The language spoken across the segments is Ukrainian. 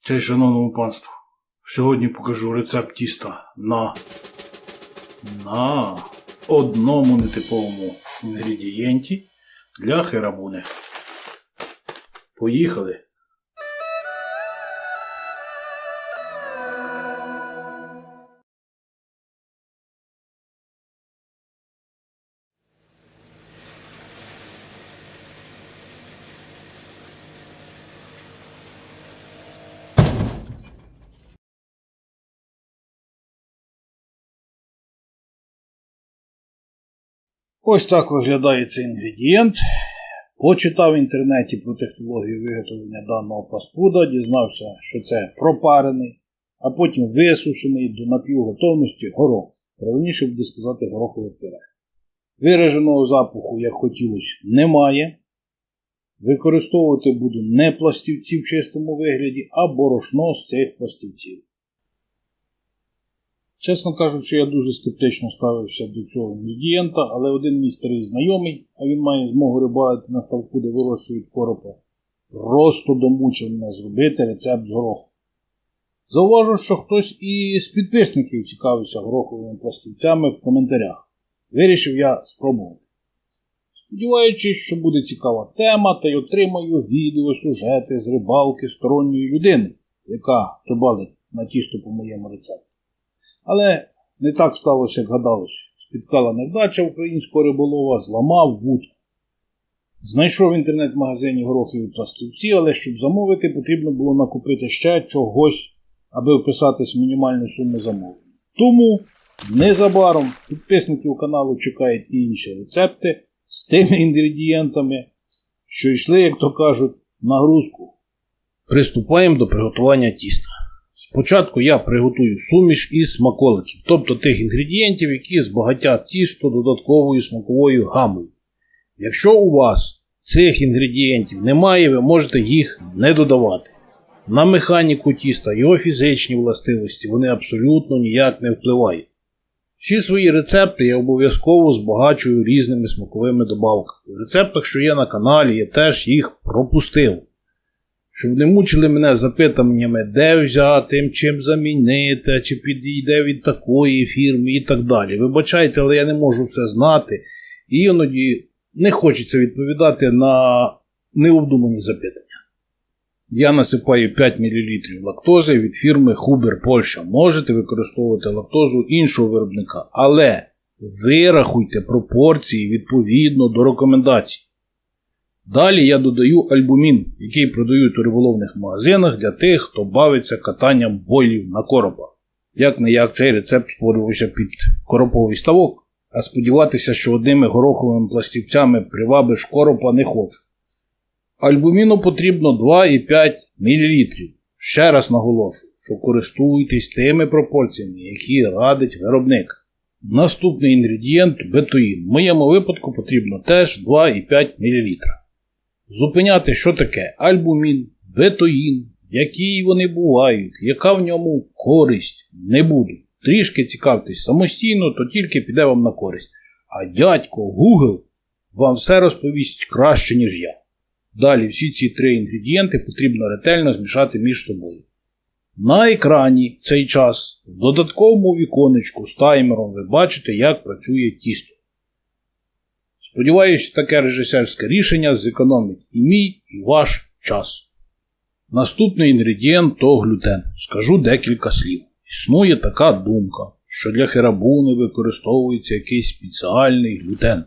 Чай, шановному панству. Сьогодні покажу рецепт тіста на, на одному нетиповому інгредієнті для херамуни. Поїхали. Ось так виглядає цей інгредієнт. Почитав в інтернеті про технологію виготовлення даного фастфуда, дізнався, що це пропарений, а потім висушений до напівготовності горох. Правильніше буде сказати горохове пюре. Вираженого запаху, як хотілося, немає. Використовувати буду не пластівці в чистому вигляді, а борошно з цих пластівців. Чесно кажучи, я дуже скептично ставився до цього інгредієнта, але один мій старий знайомий, а він має змогу рибалити на ставку, де вирощують коропа, просто домучив мене зробити рецепт з гороху. Зауважу, що хтось із підписників цікавився гороховими пластівцями в коментарях. Вирішив я спробувати. Сподіваючись, що буде цікава тема, та й отримаю відеосюжети з рибалки сторонньої людини, яка рибалить на тісто по моєму рецепту. Але не так сталося, як гадалося. Спіткала невдача українського риболова, зламав вудку. Знайшов в інтернет-магазині горохові пластівці, але щоб замовити, потрібно було накупити ще чогось, аби вписатись мінімальну суму замовлення. Тому незабаром підписників каналу чекають і інші рецепти з тими інгредієнтами, що йшли, як то кажуть, нагрузку. Приступаємо до приготування тіста. Спочатку я приготую суміш із смаколиків, тобто тих інгредієнтів, які збагатять тісто додатковою смаковою гамою. Якщо у вас цих інгредієнтів немає, ви можете їх не додавати. На механіку тіста, його фізичні властивості вони абсолютно ніяк не впливають. Всі свої рецепти я обов'язково збагачую різними смаковими добавками. В рецептах, що є на каналі, я теж їх пропустив щоб не мучили мене запитаннями, де взяти, чим замінити, чи підійде від такої фірми і так далі. Вибачайте, але я не можу все знати, і іноді не хочеться відповідати на необдумані запитання. Я насипаю 5 мл лактози від фірми Huber Польща. Можете використовувати лактозу іншого виробника, але вирахуйте пропорції відповідно до рекомендацій. Далі я додаю альбумін, який продають у риболовних магазинах для тих, хто бавиться катанням бойлів на коропа. Як не як цей рецепт створювався під короповий ставок, а сподіватися, що одними гороховими пластівцями привабиш коропа не хочу. Альбуміну потрібно 2,5 мл. Ще раз наголошую, що користуйтесь тими пропорціями, які радить виробник. Наступний інгредієнт бетоїн. В моєму випадку потрібно теж 2,5 мл. Зупиняти, що таке альбумін, бетоїн, які вони бувають, яка в ньому користь, не буду. Трішки цікавтесь самостійно, то тільки піде вам на користь. А дядько Google вам все розповість краще, ніж я. Далі всі ці три інгредієнти потрібно ретельно змішати між собою. На екрані в цей час в додатковому віконечку з таймером ви бачите, як працює тісто. Сподіваюсь, таке режисерське рішення зекономить і мій, і ваш час. Наступний інгредієнт то глютен. Скажу декілька слів. Існує така думка, що для херабуни використовується якийсь спеціальний глютен.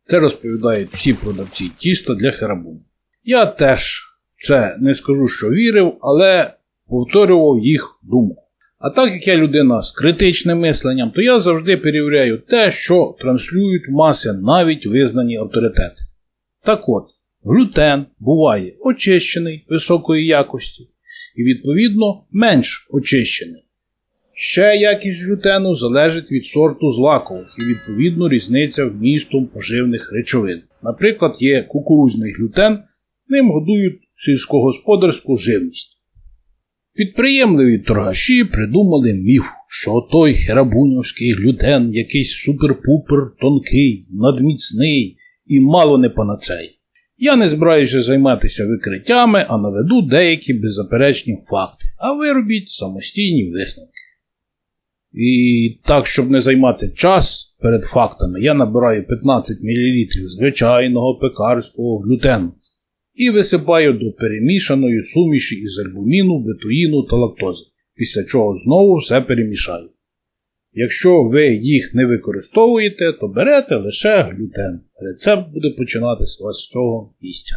Це розповідають всі продавці тіста для херабуни. Я теж це не скажу, що вірив, але повторював їх думку. А так як я людина з критичним мисленням, то я завжди перевіряю те, що транслюють маси, навіть визнані авторитети. Так от, глютен буває очищений високої якості і, відповідно, менш очищений. Ще якість глютену залежить від сорту злакових і, відповідно, різниця вмістом поживних речовин. Наприклад, є кукурузний глютен, ним годують сільськогосподарську живність. Підприємливі торгаші придумали міф, що той херабунівський глютен якийсь супер-пупер тонкий, надміцний і мало не панацей. Я не збираюся займатися викриттями, а наведу деякі беззаперечні факти. а ви робіть самостійні висновки. І так, щоб не займати час перед фактами, я набираю 15 мл звичайного пекарського глютену і висипаю до перемішаної суміші із альбуміну, бетуїну та лактози, після чого знову все перемішаю. Якщо ви їх не використовуєте, то берете лише глютен. Рецепт буде починатися у вас з цього місця.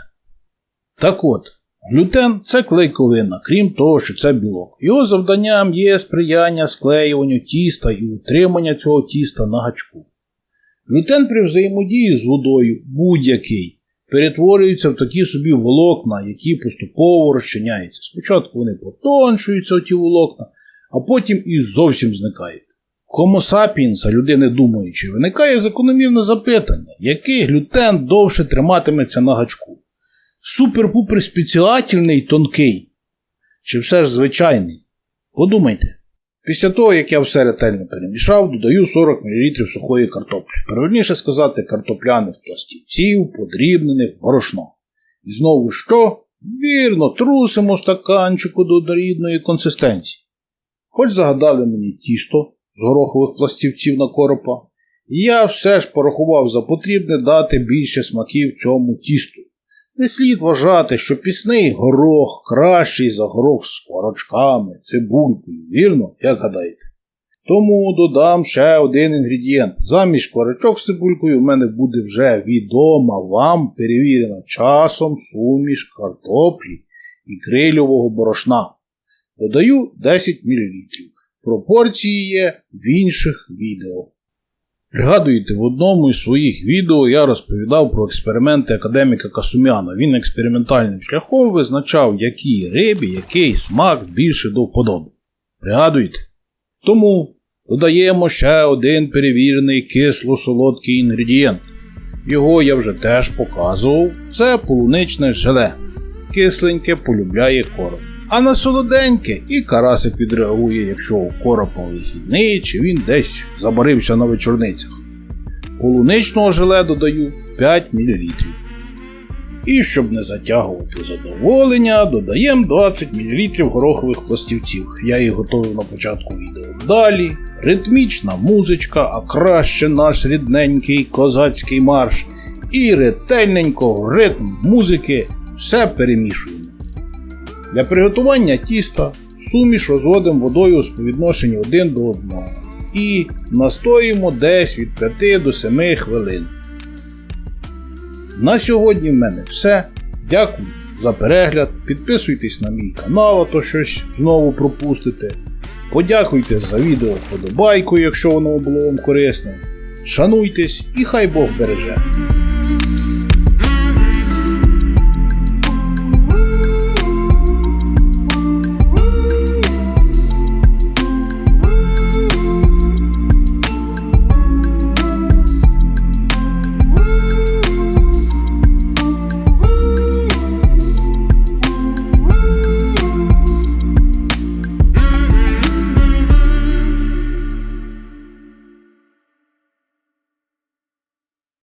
Так от, глютен це клейковина, крім того, що це білок. Його завданням є сприяння склеюванню тіста і утримання цього тіста на гачку. Глютен при взаємодії з водою будь-який перетворюється в такі собі волокна, які поступово розчиняються. Спочатку вони потоншуються, ті волокна, а потім і зовсім зникають. Homo sapiens, людини думаючи, виникає закономірне запитання, який глютен довше триматиметься на гачку? Супер-пупер спеціальний тонкий? Чи все ж звичайний? Подумайте. Після того, як я все ретельно перемішав, додаю 40 мл сухої картоплі. Правильніше сказати, картопляних пластівців, подрібнених борошно. І знову що? Вірно, трусимо стаканчику до однорідної консистенції. Хоч загадали мені тісто з горохових пластівців на коропа, я все ж порахував за потрібне дати більше смаків цьому тісту. Не слід вважати, що пісний горох кращий за горох з шкварочками, цибулькою, вірно, як гадаєте? Тому додам ще один інгредієнт. Замість шкварочок з цибулькою в мене буде вже відома вам перевірена часом суміш картоплі і крильового борошна. Додаю 10 мл. Пропорції є в інших відео. Пригадуєте, в одному із своїх відео я розповідав про експерименти академіка Касумяна. Він експериментальним шляхом визначав, якій рибі який смак більше до вподоби. Пригадуєте? Тому додаємо ще один перевірений кисло-солодкий інгредієнт. Його я вже теж показував. Це полуничне желе. Кисленьке полюбляє короб. А на солоденьке і карасик відреагує, якщо у коропа вихідний, чи він десь забарився на вечорницях. Полуничного желе додаю 5 мл. І щоб не затягувати задоволення, додаємо 20 мл горохових пластівців. Я їх готую на початку відео. Далі ритмічна музичка, а краще наш рідненький козацький марш. І ретельненько ритм музики все перемішуємо. Для приготування тіста суміш розводимо водою у співвідношенні 1 до 1 і настоїмо десь від 5 до 7 хвилин. На сьогодні в мене все. Дякую за перегляд. Підписуйтесь на мій канал, а то щось знову пропустите. Подякуйте за відео вподобайкою, якщо воно було вам корисним. Шануйтесь і хай Бог береже.